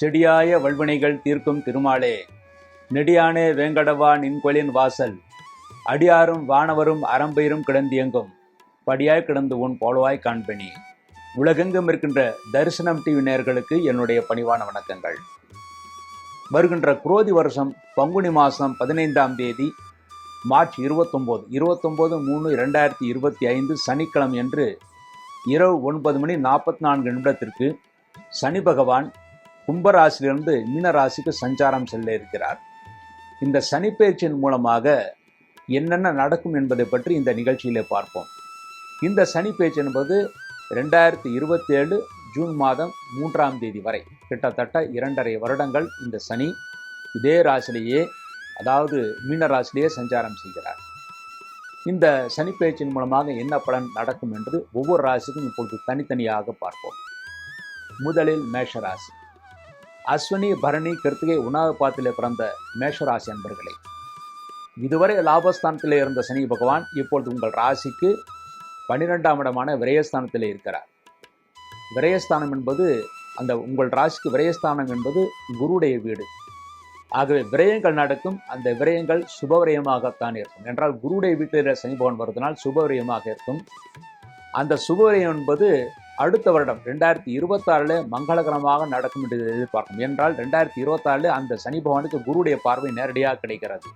செடியாய வல்வினைகள் தீர்க்கும் திருமாலே. நெடியானே வேங்கடவா நின்கொலின் வாசல். அடியாரும் வானவரும் அறம்பெயரும் கிடந்தியங்கும். படியாய் கிடந்து உன் போலவாய் காண்பனி. உலகெங்கும் இருக்கின்ற தரிசனம் டிவி நேர்களுக்கு என்னுடைய பணிவான வணக்கங்கள். வருகின்ற குரோதி வருஷம் பங்குனி மாதம் பதினைந்தாம் தேதி மார்ச் இருபத்தொம்போது இருபத்தொம்போது மூணு ரெண்டாயிரத்தி இருபத்தி ஐந்து சனிக்கிழமை என்று இரவு ஒன்பது மணி நாற்பத்தி நான்கு நிமிடத்திற்கு சனி பகவான் கும்பராசிலிருந்து மீனராசிக்கு சஞ்சாரம் செல்ல இருக்கிறார். இந்த சனிப்பெயர்ச்சியின் மூலமாக என்னென்ன நடக்கும் என்பதை பற்றி இந்த நிகழ்ச்சியிலே பார்ப்போம். இந்த சனி என்பது ரெண்டாயிரத்தி இருபத்தேழு ஜூன் மாதம் மூன்றாம் தேதி வரை கிட்டத்தட்ட இரண்டரை வருடங்கள் இந்த சனி இதே ராசிலேயே அதாவது மீன ராசிலேயே சஞ்சாரம் செய்கிறார். இந்த சனிப்பெயர்ச்சியின் மூலமாக என்ன பலன் நடக்கும் என்று ஒவ்வொரு ராசிக்கும் இப்பொழுது தனித்தனியாக பார்ப்போம். முதலில் மேஷராசி. அஸ்வினி பரணி கிருத்திகை உணவு பாத்திலே பிறந்த மேஷராசி அன்பர்களே. இதுவரை லாபஸ்தானத்திலே இருந்த சனி பகவான் இப்பொழுது உங்கள் ராசிக்கு பன்னிரெண்டாம் இடமான விரயஸ்தானத்திலே இருக்கிறார். விரயஸ்தானம் என்பது அந்த உங்கள் ராசிக்கு விரயஸ்தானம் என்பது குருடைய வீடு. ஆகவே விரயங்கள் நடக்கும் அந்த விரயங்கள் சுபவிரயமாகத்தான் இருக்கும். என்றால் குருடைய வீட்டில் சனி பகவான் வருவதனால் சுபவிரயமாக இருக்கும். அந்த சுபவிரயம் என்பது அடுத்த வருடம் ரெண்டாயிரத்தி இருபத்தாறில் மங்களகரமாக நடக்கும் என்று எதிர்பார்க்கும். என்றால் ரெண்டாயிரத்தி இருபத்தாறில் அந்த சனி பகவானுக்கு குருடைய பார்வை நேரடியாக கிடைக்கிறது.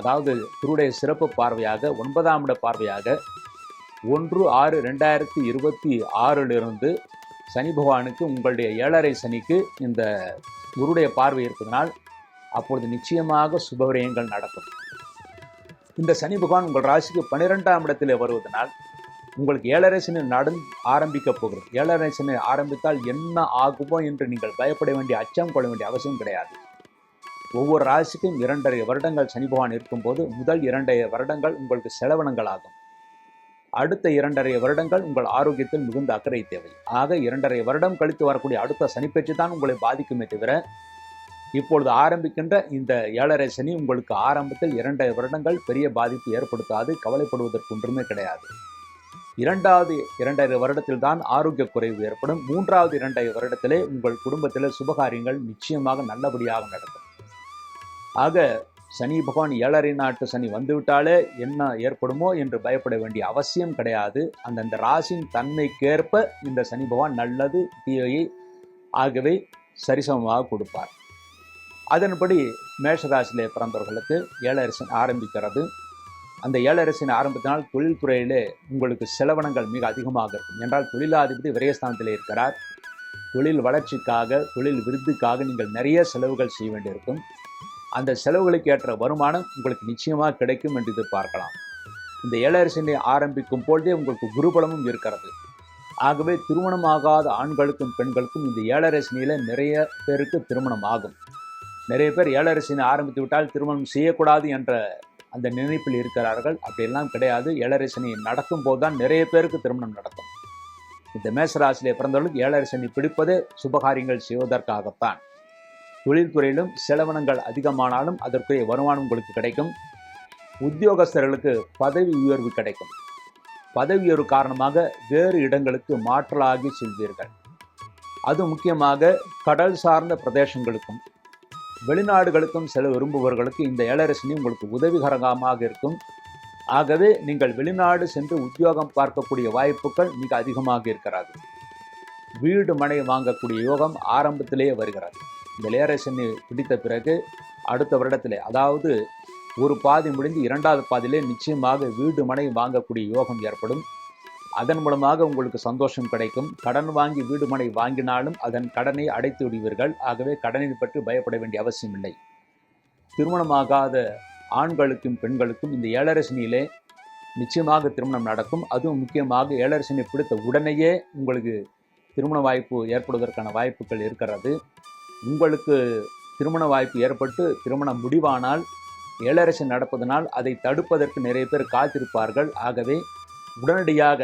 அதாவது குருடைய சிறப்பு பார்வையாக ஒன்பதாம் இட பார்வையாக ஒன்று ஆறு ரெண்டாயிரத்தி இருபத்தி ஆறிலிருந்து சனி பகவானுக்கு உங்களுடைய ஏழரை சனிக்கு இந்த குருடைய பார்வை இருப்பதனால் அப்பொழுது நிச்சயமாக சுபவிரயங்கள் நடக்கும். இந்த சனி பகவான் உங்கள் ராசிக்கு பன்னிரெண்டாம் இடத்திலே வருவதனால் உங்களுக்கு ஏழரை சனி நடன் ஆரம்பிக்க போகிறது. ஏழரை சனி ஆரம்பித்தால் என்ன ஆகுமோ என்று நீங்கள் பயப்பட வேண்டிய அச்சம் கொள்ள வேண்டிய அவசியம் கிடையாது. ஒவ்வொரு ராசிக்கும் இரண்டரை வருடங்கள் சனி பகவான் இருக்கும்போது முதல் இரண்டரை வருடங்கள் உங்களுக்கு செலவனங்கள் ஆகும். அடுத்த இரண்டரை வருடங்கள் உங்கள் ஆரோக்கியத்தில் மிகுந்த அக்கறை தேவை. ஆக இரண்டரை வருடம் கழித்து வரக்கூடிய அடுத்த சனிப்பயிற்சி தான் உங்களை பாதிக்குமே தவிர இப்பொழுது ஆரம்பிக்கின்ற இந்த ஏழரை சனி உங்களுக்கு ஆரம்பத்தில் இரண்டரை வருடங்கள் பெரிய பாதிப்பு ஏற்படுத்தாது கவலைப்படுவதற்கு ஒன்றுமே கிடையாது. இரண்டாவது இரண்டரை வருடத்தில் தான் ஆரோக்கிய குறைவு ஏற்படும். மூன்றாவது இரண்டரை வருடத்திலே உங்கள் குடும்பத்தில் சுபகாரியங்கள் நிச்சயமாக நல்லபடியாக நடக்கும். ஆக சனி பகவான் ஏழரை நாட்டு சனி வந்துவிட்டாலே என்ன ஏற்படுமோ என்று பயப்பட வேண்டிய அவசியம் கிடையாது. அந்தந்த ராசியின் தன்மைக்கேற்ப இந்த சனி பகவான் நல்லது தீவையை ஆகவே சரிசமமாக கொடுப்பார். அதன்படி மேஷராசியிலே பிறந்தவர்களுக்கு ஏழரசன் ஆரம்பிக்கிறது. அந்த ஏழரசின் ஆரம்பத்தினால் தொழில்துறையிலே உங்களுக்கு செலவனங்கள் மிக அதிகமாக இருக்கும். என்றால் தொழிலாதிபதி விரயஸ்தானத்தில் இருக்கிறார். தொழில் வளர்ச்சிக்காக தொழில் விருதுக்காக நீங்கள் நிறைய செலவுகள் செய்ய வேண்டியிருக்கும். அந்த செலவுகளுக்கு ஏற்ற வருமானம் உங்களுக்கு நிச்சயமாக கிடைக்கும் என்று எதிர்பார்க்கலாம். இந்த ஏழரசினை ஆரம்பிக்கும் பொழுதே உங்களுக்கு குருபலமும் இருக்கிறது. ஆகவே திருமணமாகாத ஆண்களுக்கும் பெண்களுக்கும் இந்த ஏழரசனியில் நிறைய பேருக்கு திருமணம் ஆகும். நிறைய பேர் ஏழரசினை ஆரம்பித்து விட்டால் திருமணம் செய்யக்கூடாது என்ற அந்த நினைப்பில் இருக்கிறார்கள். அப்படியெல்லாம் கிடையாது. ஏழரசனி நடக்கும் போது தான் நிறைய பேருக்கு திருமணம் நடக்கும். இந்த மேசராசிலே பிறந்தவர்களுக்கு ஏழரசனி பிடிப்பதே சுபகாரியங்கள் செய்வதற்காகத்தான். தொழில்துறையிலும் செலவனங்கள் அதிகமானாலும் அதற்குரிய வருமானம் உங்களுக்கு கிடைக்கும். உத்தியோகஸ்தர்களுக்கு பதவி உயர்வு கிடைக்கும். பதவி உயர்வு காரணமாக வேறு இடங்களுக்கு மாற்றலாகி செல்வீர்கள். அது முக்கியமாக கடல் சார்ந்த பிரதேசங்களுக்கும் வெளிநாடுகளுக்கும் செல்ல விரும்புபவர்களுக்கு இந்த ஏழரசனி உங்களுக்கு உதவிகரமாக இருக்கும். ஆகவே நீங்கள் வெளிநாடு சென்று உத்தியோகம் பார்க்கக்கூடிய வாய்ப்புகள் மிக அதிகமாக இருக்கிறது. வீடு மனை வாங்கக்கூடிய யோகம் ஆரம்பத்திலேயே வருகிறது. இந்த லேரசனி பிடித்த பிறகு அடுத்த வருடத்திலே அதாவது ஒரு பாதி முடிந்து இரண்டாவது பாதியிலே நிச்சயமாக வீடு மனை வாங்கக்கூடிய யோகம் ஏற்படும். அதன் மூலமாக உங்களுக்கு சந்தோஷம் கிடைக்கும். கடன் வாங்கி வீடு மனை வாங்கினாலும் அதன் கடனை அடைத்து விடுவீர்கள். ஆகவே கடனை பற்றி பயப்பட வேண்டிய அவசியம் இல்லை. திருமணமாகாத ஆண்களுக்கும் பெண்களுக்கும் இந்த ஏழரசனியிலே நிச்சயமாக திருமணம் நடக்கும். அதுவும் முக்கியமாக ஏழரசனை பிடித்த உடனேயே உங்களுக்கு திருமண வாய்ப்பு ஏற்படுவதற்கான வாய்ப்புகள் இருக்கிறது. உங்களுக்கு திருமண வாய்ப்பு ஏற்பட்டு திருமணம் முடிவானால் ஏழரசி நடப்பதனால் அதை தடுப்பதற்கு நிறைய பேர் காத்திருப்பார்கள். ஆகவே உடனடியாக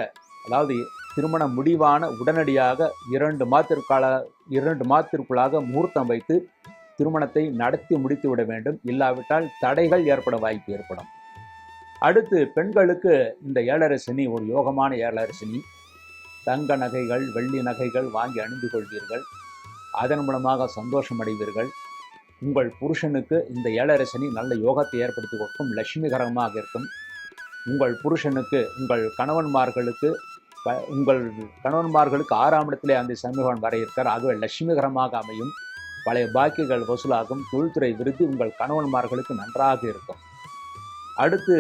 அதாவது திருமணம் முடிவான உடனடியாக இரண்டு மாதத்திற்கால இரண்டு மாதத்திற்குள்ளாக முகூர்த்தம் வைத்து திருமணத்தை நடத்தி முடித்து விட வேண்டும். இல்லாவிட்டால் தடைகள் ஏற்பட வாய்ப்பு ஏற்படும். அடுத்து பெண்களுக்கு இந்த ஏழரை சனி ஒரு யோகமான ஏழரை சனி தங்க நகைகள் வெள்ளி நகைகள் வாங்கி அணிந்து கொள்வீர்கள். அதன் மூலமாக சந்தோஷம் அடைவீர்கள். உங்கள் புருஷனுக்கு இந்த ஏழரை சனி நல்ல யோகத்தை ஏற்படுத்தி கொடுக்கும் லட்சுமிகரமாக இருக்கும். உங்கள் புருஷனுக்கு உங்கள் கணவன்மார்களுக்கு உங்கள் கணவன்மார்களுக்கு ஆறாம் இடத்திலே அந்த சமீபன் வர இருக்கார் ஆகவே லட்சுமிகரமாக அமையும். பழைய பாக்கியங்கள் வசூலாகும். தொழில்துறை விருத்தி உங்கள் கணவன்மார்களுக்கு நன்றாக இருக்கும். அடுத்து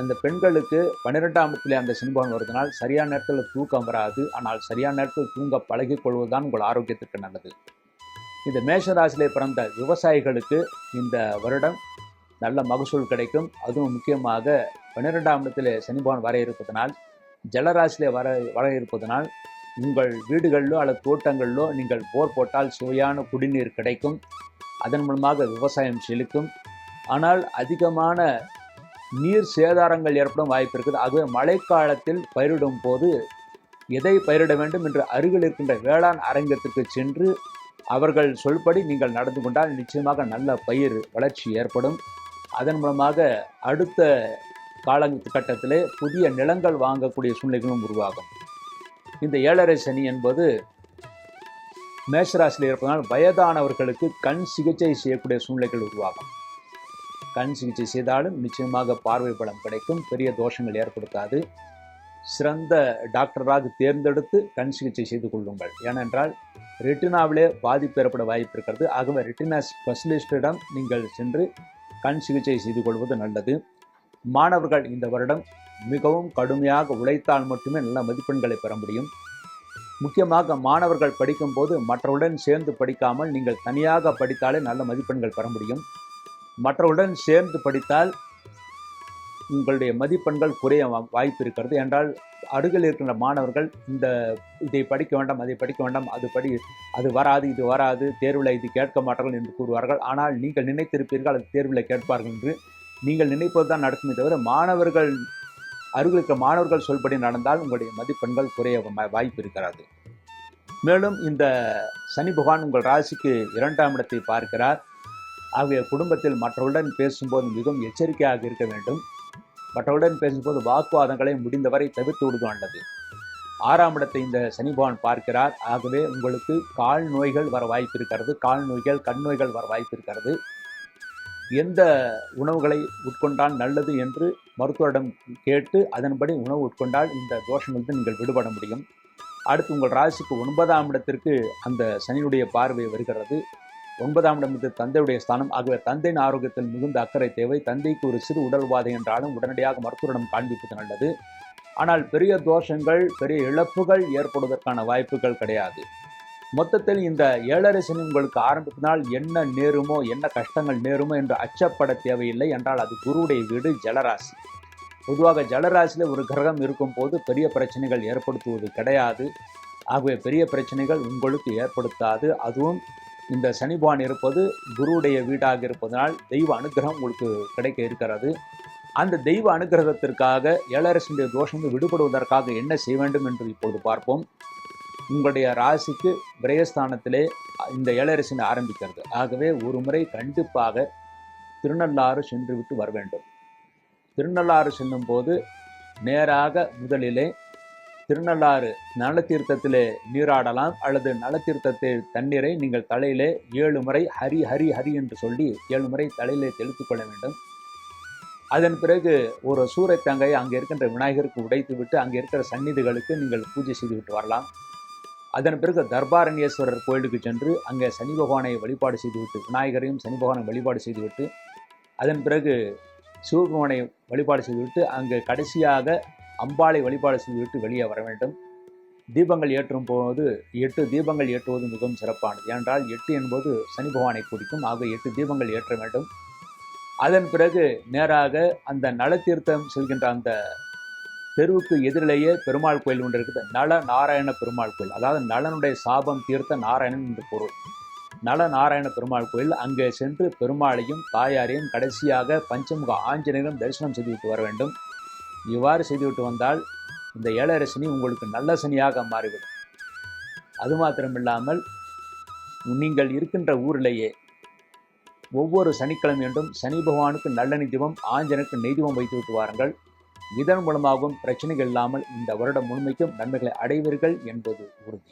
அந்த பெண்களுக்கு பன்னிரெண்டாம் இடத்திலே அந்த சின்பவன் வருவதனால் சரியான நேரத்தில் தூக்கம் வராது. ஆனால் சரியான நேரத்தில் தூங்க பழகிக் கொள்வதுதான் உங்கள் ஆரோக்கியத்திற்கு நல்லது. இந்த மேஷராசியிலே பிறந்த விவசாயிகளுக்கு இந்த வருடம் நல்ல மகசூல் கிடைக்கும். அதுவும் முக்கியமாக பன்னிரெண்டாம் இடத்தில் சனிபவன் வர இருப்பதனால் ஜலராசியிலே வர வர இருப்பதனால் உங்கள் வீடுகளிலோ அல்லது தோட்டங்களிலோ நீங்கள் போர் போட்டால் சுவையான குடிநீர் கிடைக்கும். அதன் மூலமாக விவசாயம் செழிக்கும். ஆனால் அதிகமான நீர் சேதாரங்கள் ஏற்படும் வாய்ப்பு இருக்குது. ஆகவே மழைக்காலத்தில் பயிரிடும் போது எதை பயிரிட வேண்டும் என்று அருகில் இருக்கின்ற வேளாண் அரங்கத்திற்கு சென்று அவர்கள் சொல்படி நீங்கள் நடந்து கொண்டால் நிச்சயமாக நல்ல பயிர் வளர்ச்சி ஏற்படும். அதன் மூலமாக அடுத்த காலகட்டத்திலே புதிய நிலங்கள் வாங்கக்கூடிய சூழ்நிலைகளும் உருவாகும். இந்த ஏழரை சனி என்பது மேஷராசியில் இருப்பதனால் வயதானவர்களுக்கு கண் சிகிச்சை செய்யக்கூடிய சூழ்நிலைகள் உருவாகும். கண் சிகிச்சை செய்தாலும் நிச்சயமாக பார்வை பலம் கிடைக்கும் பெரிய தோஷங்கள் ஏற்படுத்தாது. சிறந்த டாக்டராக தேர்ந்தெடுத்து கண் சிகிச்சை செய்து கொள்ளுங்கள். ஏனென்றால் ரெட்டினாவிலே பாதிப்பு ஏற்பட வாய்ப்பு இருக்கிறது. ஆகவே ரெட்டினா ஸ்பெஷலிஸ்டிடம் நீங்கள் சென்று கண் சிகிச்சை செய்து கொள்வது நல்லது. மாணவர்கள் இந்த வருடம் மிகவும் கடுமையாக உழைத்தால் மட்டுமே நல்ல மதிப்பெண்களை பெற முடியும். முக்கியமாக மாணவர்கள் படிக்கும்போது மற்றவருடன் சேர்ந்து படிக்காமல் நீங்கள் தனியாக படித்தாலே நல்ல மதிப்பெண்கள் பெற முடியும். மற்றவருடன் சேர்ந்து படித்தால் உங்களுடைய மதிப்பெண்கள் குறைய வா- வாய்ப்பு இருக்கிறது. என்றால் அருகில் இருக்கின்ற மாணவர்கள் இந்த இதை படிக்க வேண்டாம் அதை படிக்க வேண்டாம் அது படி அது வராது இது வராது தேர்வில் இது கேட்க மாட்டார்கள் என்று கூறுவார்கள். ஆனால் நீங்கள் நினைத்திருப்பீர்கள் அது தேர்வில் கேட்பார்கள் என்று. நீங்கள் நினைப்பது தான் நடக்குமே தவிர மாணவர்கள் அருகில் இருக்கிற மாணவர்கள் சொல்படி நடந்தால் உங்களுடைய மதிப்பெண்கள் குறைய வாய்ப்பு இருக்கிறது. மேலும் இந்த சனி பகவான் உங்கள் ராசிக்கு இரண்டாம் இடத்தை பார்க்கிறார். ஆகிய குடும்பத்தில் மற்றவருடன் பேசும்போது மிகவும் எச்சரிக்கையாக இருக்க வேண்டும். மற்றவருடன் பேசும்போது வாக்குவாதங்களை முடிந்தவரை தவிர்த்து விடுவது நல்லது ஆறாம் இடத்தை இந்த சனிபகவான் பார்க்கிறார். ஆகவே உங்களுக்கு கால் நோய்கள் வர வாய்ப்பு இருக்கிறது. கால் நோய்கள் கண் நோய்கள் வர வாய்ப்பு இருக்கிறது. எந்த உணவுகளை உட்கொண்டால் நல்லது என்று மருத்துவரிடம் கேட்டு அதன்படி உணவு உட்கொண்டால் இந்த தோஷங்களுக்கு நீங்கள் விடுபட முடியும். அடுத்து உங்கள் ராசிக்கு ஒன்பதாம் இடத்திற்கு அந்த சனியுடைய பார்வை வருகிறது. ஒன்பதாம் இடம் தந்தையுடைய ஸ்தானம். ஆகவே தந்தையின் ஆரோக்கியத்தில் மிகுந்த அக்கறை தேவை. தந்தைக்கு ஒரு சிறு உடல் உபாதை என்றாலும் உடனடியாக மருத்துவரிடம் காண்பிப்பது நல்லது. ஆனால் பெரிய தோஷங்கள் பெரிய இழப்புகள் ஏற்படுவதற்கான வாய்ப்புகள் கிடையாது. மொத்தத்தில் இந்த ஏழரை சனி உங்களுக்கு ஆரம்பித்தினால் என்ன நேருமோ என்ன கஷ்டங்கள் நேருமோ என்று அச்சப்பட தேவையில்லை. என்றால் அது குருவுடைய வீடு ஜலராசி. பொதுவாக ஜலராசியில் ஒரு கிரகம் இருக்கும்போது பெரிய பிரச்சனைகள் ஏற்படுத்துவது கிடையாது. ஆகவே பெரிய பிரச்சனைகள் உங்களுக்கு ஏற்படுத்தாது. அதுவும் இந்த சனிபான் இருப்பது குருவுடைய வீடாக இருப்பதனால் தெய்வ அனுகிரகம் உங்களுக்கு கிடைக்க இருக்கிறது. அந்த தெய்வ அனுகிரகத்திற்காக ஏழரசனுடைய தோஷம் விடுபடுவதற்காக என்ன செய்ய வேண்டும் என்று இப்பொழுது பார்ப்போம். உங்களுடைய ராசிக்கு விரயஸ்தானத்திலே இந்த ஏழரசனை ஆரம்பிக்கிறது. ஆகவே ஒரு முறை கண்டிப்பாக திருநள்ளாறு சென்று விட்டு வர வேண்டும். திருநள்ளாறு செல்லும் போது நேராக முதலிலே திருநள்ளாறு நலத்தீர்த்தத்திலே நீராடலாம் அல்லது நலத்தீர்த்தத்தில் தண்ணீரை நீங்கள் தலையிலே ஏழு முறை ஹரி ஹரி ஹரி என்று சொல்லி ஏழு முறை தலையிலே தெளித்துக் கொள்ள வேண்டும். அதன் பிறகு ஒரு சூரத்தங்கையை அங்கே இருக்கின்ற விநாயகருக்கு உடைத்து விட்டு அங்கே இருக்கிற சந்நிதிகளுக்கு நீங்கள் பூஜை செய்துவிட்டு வரலாம். அதன் பிறகு தர்பாரண்யேஸ்வரர் கோயிலுக்கு சென்று அங்கே சனி பகவானை வழிபாடு செய்துவிட்டு விநாயகரையும் சனி பகவானை வழிபாடு செய்துவிட்டு அதன் பிறகு சிவபெருமானை வழிபாடு செய்துவிட்டு அங்கே கடைசியாக அம்பாளை வழிபாடு செய்துவிட்டு வெளியே வர வேண்டும். தீபங்கள் ஏற்றும் போது எட்டு தீபங்கள் ஏற்றுவது மிகவும் சிறப்பானது. ஏனென்றால் எட்டு என்பது சனி பகவானை குறிக்கும். ஆக எட்டு தீபங்கள் ஏற்ற வேண்டும். அதன் பிறகு நேராக அந்த நலத்தீர்த்தம் செல்கின்ற அந்த தெருவுக்கு எதிரிலேயே பெருமாள் கோயில் ஒன்று இருக்குது. நல நாராயண பெருமாள் கோயில். அதாவது நலனுடைய சாபம் தீர்த்த நாராயணன் என்று பொருள். நல நாராயண பெருமாள் கோயில். அங்கே சென்று பெருமாளையும் தாயாரையும் கடைசியாக பஞ்சமுக ஆஞ்சநேயரும் தரிசனம் செய்துவிட்டு வர வேண்டும். இவ்வாறு செய்துவிட்டு வந்தால் இந்த ஏழரை சனி உங்களுக்கு நல்ல சனியாக மாறிவிடும். அது மாத்திரமில்லாமல் நீங்கள் இருக்கின்ற ஊரிலேயே ஒவ்வொரு சனிக்கிழமையன்றும் சனி பகவானுக்கு நல்ல தீபம் ஆஞ்சனுக்கு நெய் தீபம் வைத்து விட்டு வாருங்கள். இதன் மூலமாகவும் பிரச்சனைகள் இல்லாமல் இந்த வருடம் முழுமைக்கும் நன்மைகளை அடைவீர்கள் என்பது உறுதி.